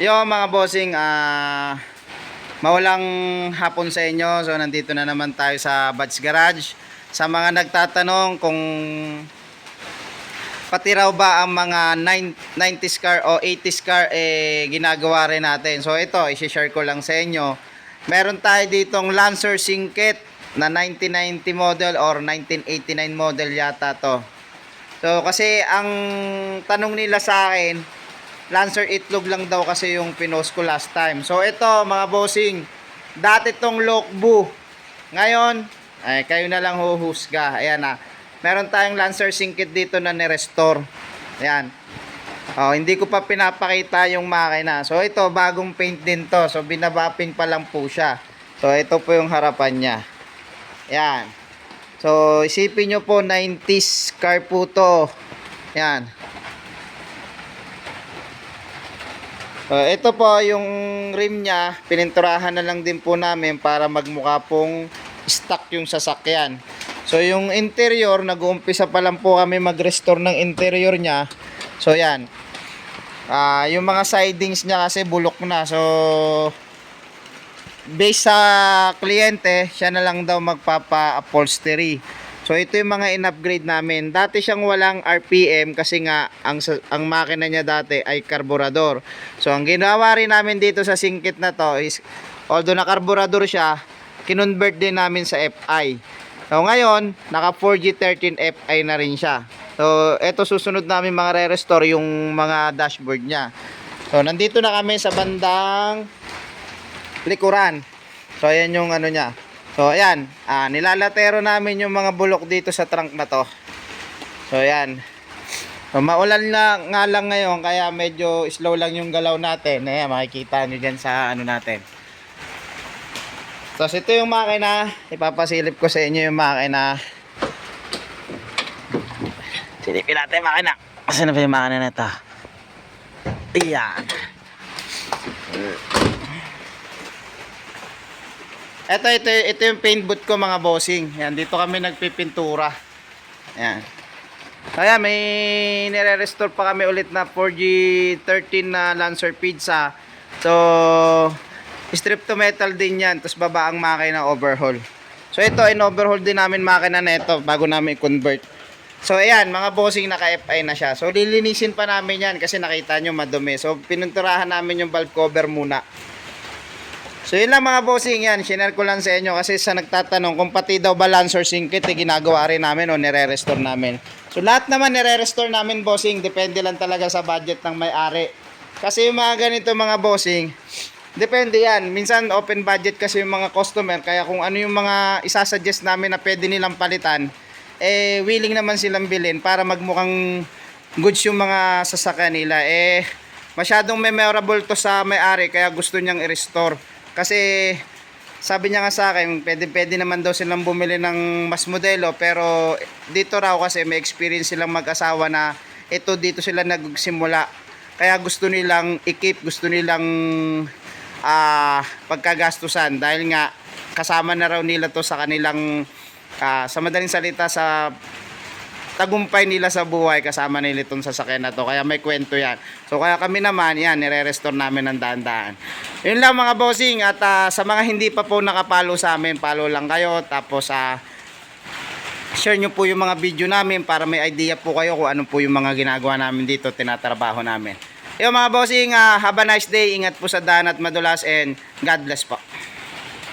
Yo mga bossing, ah mawalang hapon sa inyo. So nandito na naman tayo sa Buds Garage. Sa mga nagtatanong kung pati raw ba ang mga 9 90s car o 80s car eh ginagawa rin natin. So ito, i-share ko lang sa inyo. Meron tayo ditong Lancer Singket na 1990 model or 1989 model yata to. So kasi ang tanong nila sa akin, Lancer itlog lang daw kasi yung pinost ko last time. So ito mga bossing, dati tong Lokbu. Ngayon, ay kayo na lang huhusga. Ayan na. Meron tayong Lancer Singkit dito na ni-restore. Ayan. Oh, hindi ko pa pinapakita yung makina. So ito bagong paint din to. So binabapping pa lang po siya. So ito po yung harapan niya. Ayan. So isipin nyo po 90s car po to. Ayan. So, ito po yung rim niya, pininturahan na lang din po namin para magmukha pong stock yung sasakyan. So yung interior, nag-uumpisa pa lang po kami mag-restore ng interior niya. So yan. Ah, yung mga sidings niya kasi bulok na. So based sa kliyente, siya na lang daw magpapa-upholstery. So ito yung mga in-upgrade namin. Dati siyang walang RPM kasi nga ang ang makina niya dati ay karburador. So ang ginawa rin namin dito sa singkit na to is although na karburador siya, kinonvert din namin sa FI. So ngayon, naka 4G13 FI na rin siya. So ito susunod namin mga re-restore yung mga dashboard niya. So nandito na kami sa bandang likuran. So ayan yung ano niya. So ayan, ah, nilalatero namin yung mga bulok dito sa trunk na to. So ayan. So maulan na nga lang ngayon kaya medyo slow lang yung galaw natin. Ayan, makikita nyo dyan sa ano natin. Tapos ito yung makina, ipapasilip ko sa inyo yung makina. Silipin natin yung makina. Kasi na ba yung makina na ito? Ayan. Ito, ito, ito yung paint booth ko mga bossing. Yan, dito kami nagpipintura. Ayan. Kaya may nire-restore pa kami ulit na 4G13 na Lancer Pizza. So, strip to metal din yan. Tapos baba ang makina overhaul. So, ito, in-overhaul din namin makina na ito bago namin i-convert. So, ayan, mga bossing naka-FI na siya. So, lilinisin pa namin yan kasi nakita nyo madumi. So, pinunturahan namin yung valve cover muna. So yun lang mga bossing yan, share ko lang sa inyo kasi sa nagtatanong kung pati daw ba Lancer Singkit eh, ginagawa rin namin o nire-restore namin. So lahat naman nire-restore namin bossing, depende lang talaga sa budget ng may-ari. Kasi yung mga ganito mga bossing, depende yan. Minsan open budget kasi yung mga customer, kaya kung ano yung mga isasuggest namin na pwede nilang palitan, eh willing naman silang bilhin para magmukhang goods yung mga sasakyan nila. Eh masyadong memorable to sa may-ari kaya gusto niyang i-restore. Kasi sabi niya nga sa akin, pwede, pwede naman daw silang bumili ng mas modelo pero dito raw kasi may experience silang mag-asawa na ito dito sila nagsimula. Kaya gusto nilang i-keep, gusto nilang ah pagkagastusan dahil nga kasama na raw nila to sa kanilang ah, sa madaling salita sa tagumpay nila sa buhay kasama nila itong sasakyan na to. Kaya may kwento yan. So kaya kami naman yan nire-restore namin ng daan-daan. Yun lang mga bossing. At ah, sa mga hindi pa po nakapalo sa amin follow lang kayo. Tapos sa share nyo po yung mga video namin para may idea po kayo kung ano po yung mga ginagawa namin dito tinatrabaho namin. Yun mga bossing ah, have a nice day. Ingat po sa daan at madulas and God bless po